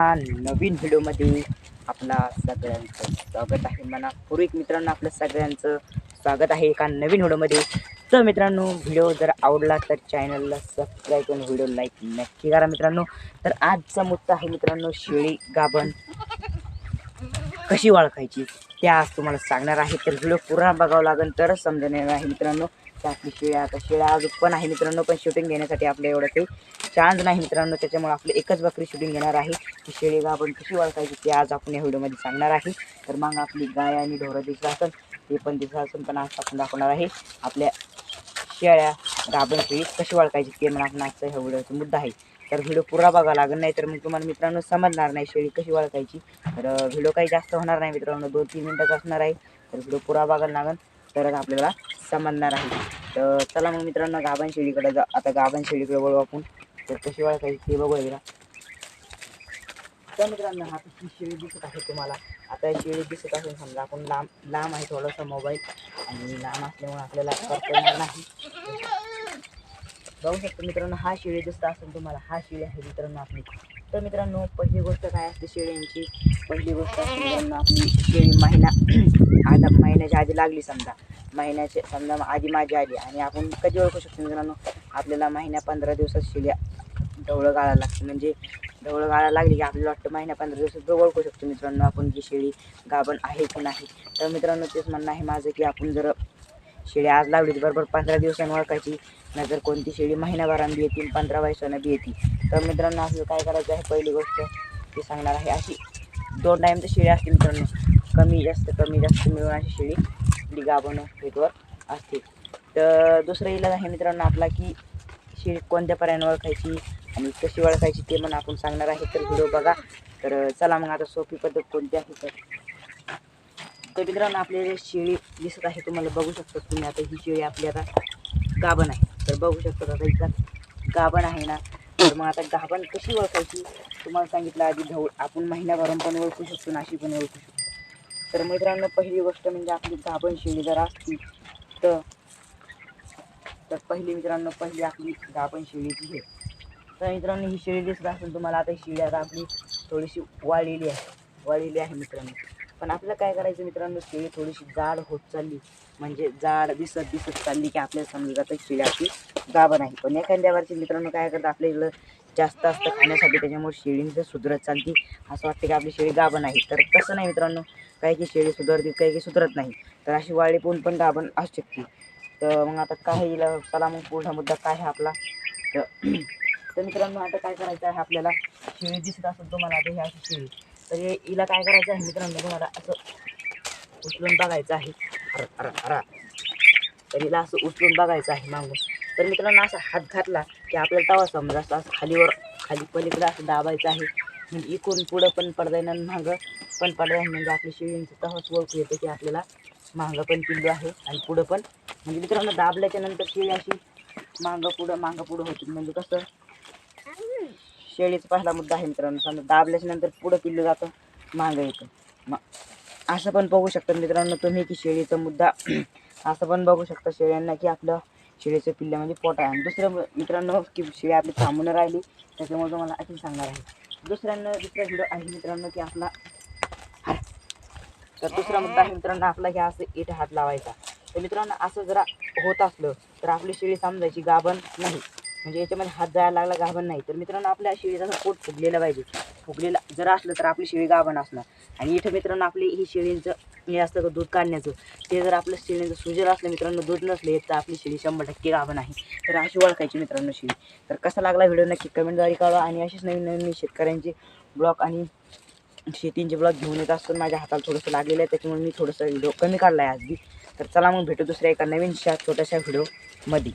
हा नवीन व्हिडिओमध्ये आपला सगळ्यांचं स्वागत आहे. म्हणा पूर्वीक मित्रांनो आपलं सगळ्यांचं स्वागत आहे एका नवीन व्हिडिओमध्ये. तर मित्रांनो व्हिडिओ जर आवडला तर चॅनलला सबस्क्राईब करून व्हिडिओ लाईक नक्की करा मित्रांनो. तर आजचा मुद्दा आहे मित्रांनो शेळी गाभण कशी ओळखायची? ते आज तुम्हाला सांगणार आहे. तर व्हिडिओ पूर्ण बघावं लागेल तरच समजणार आहे मित्रांनो. आपली शेळ्या आता शेळ्या अजून पण आहे मित्रांनो पण शूटिंग घेण्यासाठी आपल्या एवढं काही चान्स नाही मित्रांनो त्याच्यामुळे आपली एकच बकरी शूटिंग घेणार आहे. की शेळी आपण कशी ओळखायची ते आज आपण या व्हिडिओमध्ये सांगणार आहे. तर मग आपली गाय आणि ढोरं दिसलं असेल ते पण दिसलं असेल पण आज आपण दाखवणार आहे. आपल्या शेळ्या गाभण शेळी कशी ओळखायची ते मग आपण आजचा ह्या व्हिडिओचा मुद्दा आहे. तर व्हिडिओ पुरा बघावा लागेल नाही तर मग तुम्हाला मित्रांनो समजणार नाही शेळी कशी ओळखायची. तर व्हिडिओ काही जास्त होणार नाही मित्रांनो दोन तीन मिनटाचा असणार आहे. तर व्हिडिओ पुरा बघायला लागेल तरच आपल्याला समजणार आहे. तर चला मग मित्रांनो गाभण शेळीकडे जा आता गाभण शेळीकडे वळू आपण. तर कशी ओळखायची ते बघूया जरा. तर मित्रांनो हा ही शेळी दिसत आहे तुम्हाला. आता ही शेळी दिसत असेल समजा आपण लांब लांब आहे थोडासा मोबाईल. आणि लांब असल्यामुळे आपल्याला करता येणार नाही. बघू शकतो मित्रांनो हा शेळी दिसत असेल तुम्हाला हा शेळी आहे मित्रांनो आपली. तर मित्रांनो पहिली गोष्ट काय असते शेळ्यांची पहिली गोष्ट असते मित्रांनो आपली शेळी महिना. आता महिन्याच्या आधी लागली समजा. महिन्याचे समजा आधी माझी आली. आणि आपण कधी ओळखू शकतो मित्रांनो? आपल्याला महिन्या पंधरा दिवसात शेळ्या ढवळं गाळायला लागते. म्हणजे ढवळं गाळायला लागली की आपल्याला वाटतं महिन्या पंधरा दिवसात ओळखू शकतो मित्रांनो आपण की शेळी गाभण आहे की नाही. तर मित्रांनो तेच म्हणणं आहे माझं की आपण जर शेळी आज लावली तर बरोबर पंधरा दिवसांनी ओळखायची. नाहीतर कोणती शेळी महिन्याभरानं बी येतील पंधरा वर्षानं बी येतील. तर मित्रांनो आपलं काय करायचं आहे? पहिली गोष्ट ती सांगणार आहे अशी दोन टाईम तर शेळी असते मित्रांनो. कमी जास्त कमी जास्त मिळून अशी शेळी आपली गाभण हेतवर असते. तर दुसरं इलाज आहे मित्रांनो आपला की शेळी कोणत्या पर्यायाने ओळखायची? आणि कशी ओळखायची ते पण आपण सांगणार आहे. तर व्हिडिओ बघा. तर चला मग आता सोपी पद्धत कोणती आहे तर. तर मित्रांनो आपल्याला शेळी दिसत आहे तुम्हाला बघू शकता तुम्ही आता. ही शेळी आपली आता गाभण आहे. तर बघू शकता आता इथं गाभण आहे ना. तर मग आता गाभण कशी ओळखायची? तुम्हाला सांगितलं आधी ढवळ. आपण महिन्याभरून पण ओळखू शकतो नाशी पण ओळखू शकतो. तर मित्रांनो पहिली गोष्ट म्हणजे आपली गाभण शेळी जर असती तर तर पहिली मित्रांनो पहिली आपली गाभण शेळी जी आहे तर मित्रांनो ही शेळी दिसत असेल तुम्हाला. आता ही शेळी आता आपली थोडीशी वाळलेली आहे. वाळलेली आहे मित्रांनो. पण आपल्याला काय करायचं मित्रांनो शेळी थोडीशी जाड होत चालली. म्हणजे जाड दिसत दिसत चालली की आपल्याला समजून जातं शेळी आपली गाब नाही पण एखाद्या वर्षी मित्रांनो काय करतं आपल्या इकडं जास्त असतं खाण्यासाठी त्याच्यामुळे शेळींचं सुधरत चालती असं वाटतं की आपली शेळी गाभण आहे. तर तसं नाही मित्रांनो. काही की शेळी सुधारते काही की सुधरत नाही. तर अशी वाळी पण पण गाभण असू शकते. तर मग आता काय येईल चला मग पूर्ण मुद्दा काय आहे आपला. तर तर मित्रांनो आता काय करायचं आहे आपल्याला? शेळी दिसत असेल तुम्हाला आता ह्या अशी शेळी तर हे हिला काय करायचं आहे मित्रांनो तुम्हाला असं उचलून बघायचं आहे. अरा अरा तर हिला असं उचलून बघायचं आहे मागून. तर मित्रांनो असा हात घातला की आपल्याला तवा समजा असं असं खालीवर खाली पलीकडे असं दाबायचं आहे. म्हणजे इकडून पुढं पण पडदा येणार मागं पण पडदा म्हणजे आपली शेळींचं तवाच ओळखू येतं की आपल्याला मागं पण पिल्लू आहे आणि पुढं पण. म्हणजे मित्रांनो दाबल्याच्या नंतर शेळी अशी मागं पुढं मागं पुढं होती. म्हणजे कसं शेळीचा पहिला मुद्दा आहे मित्रांनो. समजा दाबल्याच्या नंतर पुढं पिल्लू जातं मागं येतं. मग असं पण बघू शकता मित्रांनो तुम्ही की शेळीचा मुद्दा असं पण बघू शकता शेळ्यांना की आपलं शेळीचं पिल्लं म्हणजे पोट आहे. आणि दुसरं मित्रांनो की शेळी आपली थांबून राहिली त्याच्यामुळे तुम्हाला अशी सांगणार आहे. दुसऱ्यांना दुसरा व्हिडिओ आहे मित्रांनो की आपला तर दुसरा मुद्दा आहे मित्रांनो आपला की असं इट हात लावायचा. तर मित्रांनो असं जरा होत असलं तर आपली शेळी समजायची गाभण नाही. म्हणजे याच्यामध्ये हात जायला लागला गाभण नाही. तर मित्रांनो आपल्या शेळीचा असं पोट फुगलेलं पाहिजे. फुगलेलं जर असलं तर आपली शेळी गाभण असणार. आणि इथं मित्रांनो आपली ही शेळींचं हे असतं का दूध काढण्याचं. ते जर आपलं शेळीचं सुजर असलं मित्रांनो दूध नसले तर आपली शेळी शंभर टक्के गाभण आहे. तर अशी ओळखायची मित्रांनो शेळी. तर कसा लागला व्हिडिओ नक्की कमेंटद्वारे कळवा आणि असेच नवीन नवीन मी शेतकऱ्यांचे ब्लॉग आणि शेतींचे ब्लॉग घेऊन येत असतो. माझ्या हाताला थोडंसं लागलेलं आहे त्याच्यामुळे मी थोडंसं व्हिडिओ कमी काढला आहे आज बी. तर चला मग भेटू दुसऱ्या एका नवीन शा छोट्याशा व्हिडिओमध्ये.